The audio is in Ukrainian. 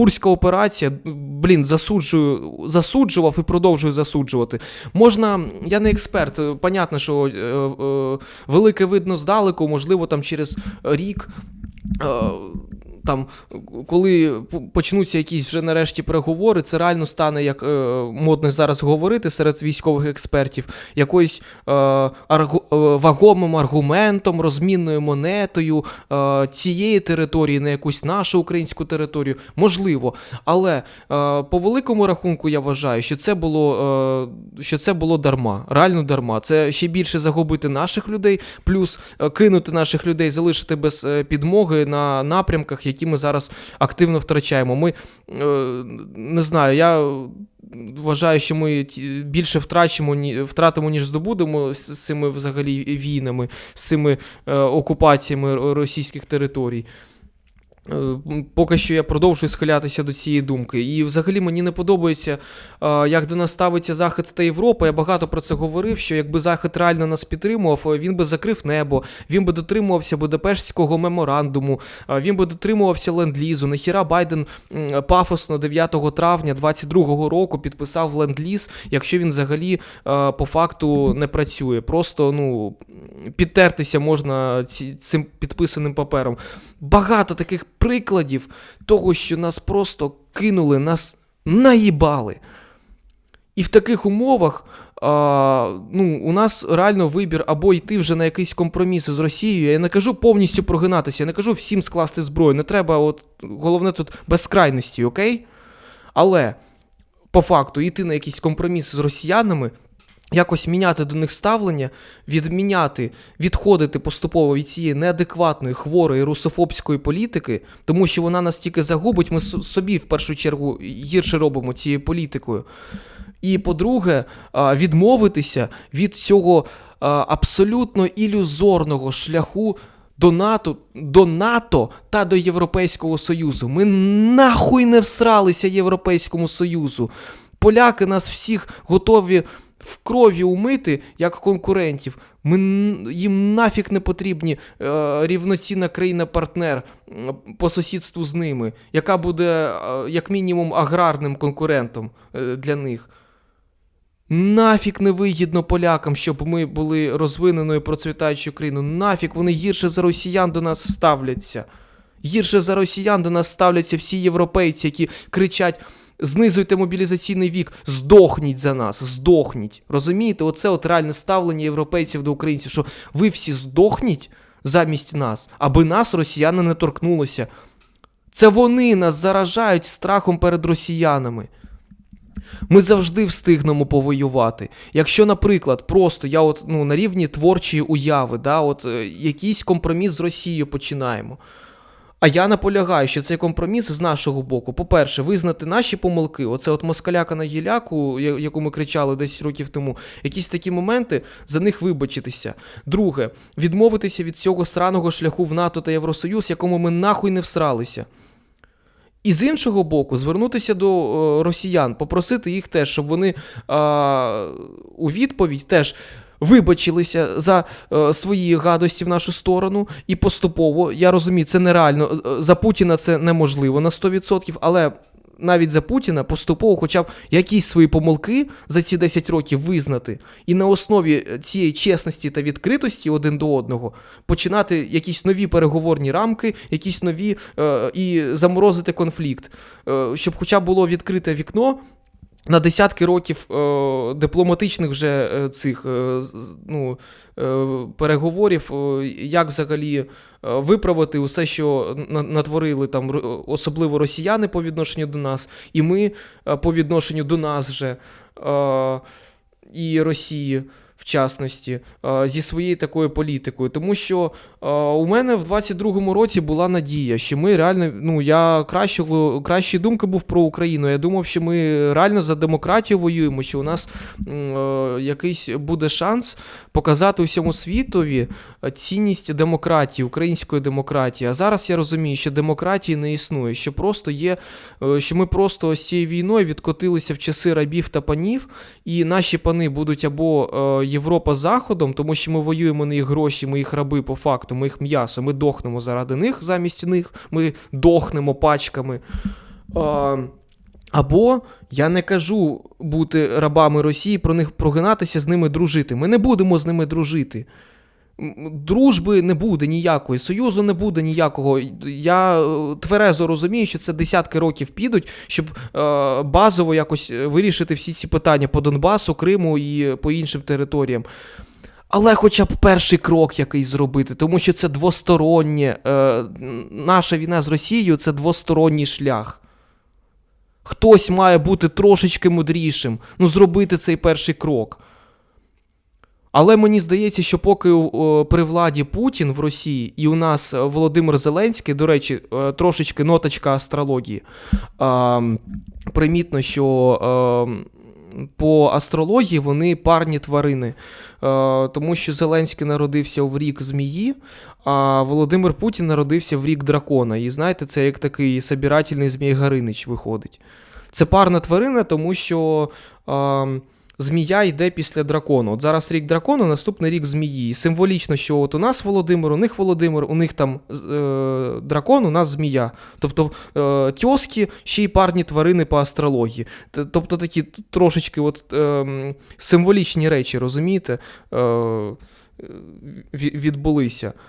Курська операція, блін, засуджую, засуджував і продовжую засуджувати. Можна, я не експерт, е, понятно, що е, е, велике видно здалеку, можливо, там через рік. Е, там, коли почнуться якісь вже нарешті переговори, це реально стане, як е, модно зараз говорити серед військових експертів, якоюсь е, аргу, е, вагомим аргументом, розмінною монетою е, цієї території на якусь нашу українську територію. Можливо. Але е, по великому рахунку я вважаю, що це було, е, що це було дарма, реально дарма. Це ще більше загубити наших людей, плюс е, кинути наших людей, залишити без е, підмоги на напрямках, які ми зараз активно втрачаємо. Ми е, не знаю, я. Вважаю, що ми більше втрачимо, ні- втратимо, ніж здобудемо з цими взагалі війнами, з цими е, окупаціями російських територій. Е, Поки що я продовжую схилятися до цієї думки. І взагалі мені не подобається, е, як до нас ставиться Захід та Європа. Я багато про це говорив, що якби Захід реально нас підтримував, е, він би закрив небо, він би дотримувався Будапештського меморандуму, він би дотримувався ленд-лізу. Нахіра Байден пафосно 9 травня 22 року підписав ленд-ліз, якщо він взагалі по факту не працює. Просто ну, підтертися можна цим підписаним папером. Багато таких прикладів того, що нас просто кинули, нас наїбали. І в таких умовах а, ну, у нас реально вибір або йти вже на якийсь компроміс з Росією. Я не кажу повністю прогинатися, я не кажу всім скласти зброю. Не треба, от, головне тут безкрайності, окей? Але по факту йти на якийсь компроміс з росіянами, якось міняти до них ставлення, відміняти, відходити поступово від цієї неадекватної, хворої русофобської політики, тому що вона нас тільки загубить, ми собі в першу чергу гірше робимо цією політикою. І по-друге, відмовитися від цього абсолютно ілюзорного шляху до НАТО, до НАТО та до Європейського Союзу. Ми нахуй не всралися Європейському Союзу. Поляки нас всіх готові в крові умити як конкурентів. Ми їм нафіг не потрібні е, рівноцінна країна-партнер по сусідству з ними, яка буде е, як мінімум аграрним конкурентом е, для них. Нафіг не вигідно полякам, щоб ми були розвиненою процвітаючою країною. Нафіг вони гірше за росіян до нас ставляться. Гірше за росіян до нас ставляться всі європейці, які кричать: знизуйте мобілізаційний вік, здохніть за нас, здохніть. Розумієте, оце от реальне ставлення європейців до українців, що ви всі здохніть замість нас, аби нас росіяни не торкнулися. Це вони нас заражають страхом перед росіянами. Ми завжди встигнемо повоювати. Якщо, наприклад, просто я от ну на рівні творчої уяви, да, от е, якийсь компроміс з Росією починаємо. А я наполягаю, що цей компроміс з нашого боку, по-перше, визнати наші помилки. Оце от москаляка на гіляку, яку ми кричали 10 років тому, якісь такі моменти, за них вибачитися. Друге, відмовитися від цього сраного шляху в НАТО та Євросоюз, якому ми нахуй не всралися. І з іншого боку, звернутися до е, росіян, попросити їх теж, щоб вони е, у відповідь теж вибачилися за е, свої гадості в нашу сторону. І поступово, я розумію, це нереально. е, За Путіна це неможливо на 100%, але. Навіть за Путіна поступово, хоча б якісь свої помилки за ці 10 років визнати, і на основі е, цієї чесності та відкритості один до одного починати якісь нові переговорні рамки, якісь нові е, і заморозити конфлікт, е, щоб хоча б було відкрите вікно. На десятки років е, дипломатичних вже е, цих е, ну, е, переговорів, е, як взагалі е, виправити усе, що на- натворили там особливо росіяни по відношенню до нас, і ми е, по відношенню до нас же е, і Росії. В частності, е, зі своєю такою політикою, тому що е, у мене в 22-му році була надія, що ми реально, ну я кращого, кращої думки був про Україну. Я думав, що ми реально за демократію воюємо, що у нас е, якийсь буде шанс показати усьому світові цінність демократії, української демократії. А зараз я розумію, що демократії не існує, що просто є, що ми просто з цією війною відкотилися в часи рабів та панів, і наші пани будуть або Європа Заходом, тому що ми воюємо на їх гроші, ми їх раби по факту, ми їх м'ясо, ми дохнемо заради них замість них, ми дохнемо пачками. А, або я не кажу бути рабами Росії, про них прогинатися, з ними дружити. Ми не будемо з ними дружити. Дружби не буде ніякої, союзу не буде ніякого. Я е, тверезо розумію, що це десятки років підуть, щоб е, базово якось е, вирішити всі ці питання по Донбасу, Криму і по іншим територіям. Але хоча б перший крок якийсь зробити, тому що це двостороннє. Е, наша війна з Росією це двосторонній шлях. Хтось має бути трошечки мудрішим, ну зробити цей перший крок. Але мені здається, що поки при владі Путін в Росії і у нас е, Володимир Зеленський, до речі, е, трошечки ноточка астрології. Примітно, що е, по астрології вони парні тварини, тому що Зеленський народився в рік змії, а Володимир Путін народився в рік дракона. І знаєте, це як такий собирательний Змій Гаринич виходить. Це парна тварина, тому що. Змія йде після дракону. От зараз рік дракону, наступний рік змії. І символічно, що от у нас Володимир, у них Володимир, у них там е, дракон, у нас змія. Тобто е, тьоски ще й парні тварини по астрології. Тобто такі трошечки от, е, символічні речі, розумієте? Е, відбулися.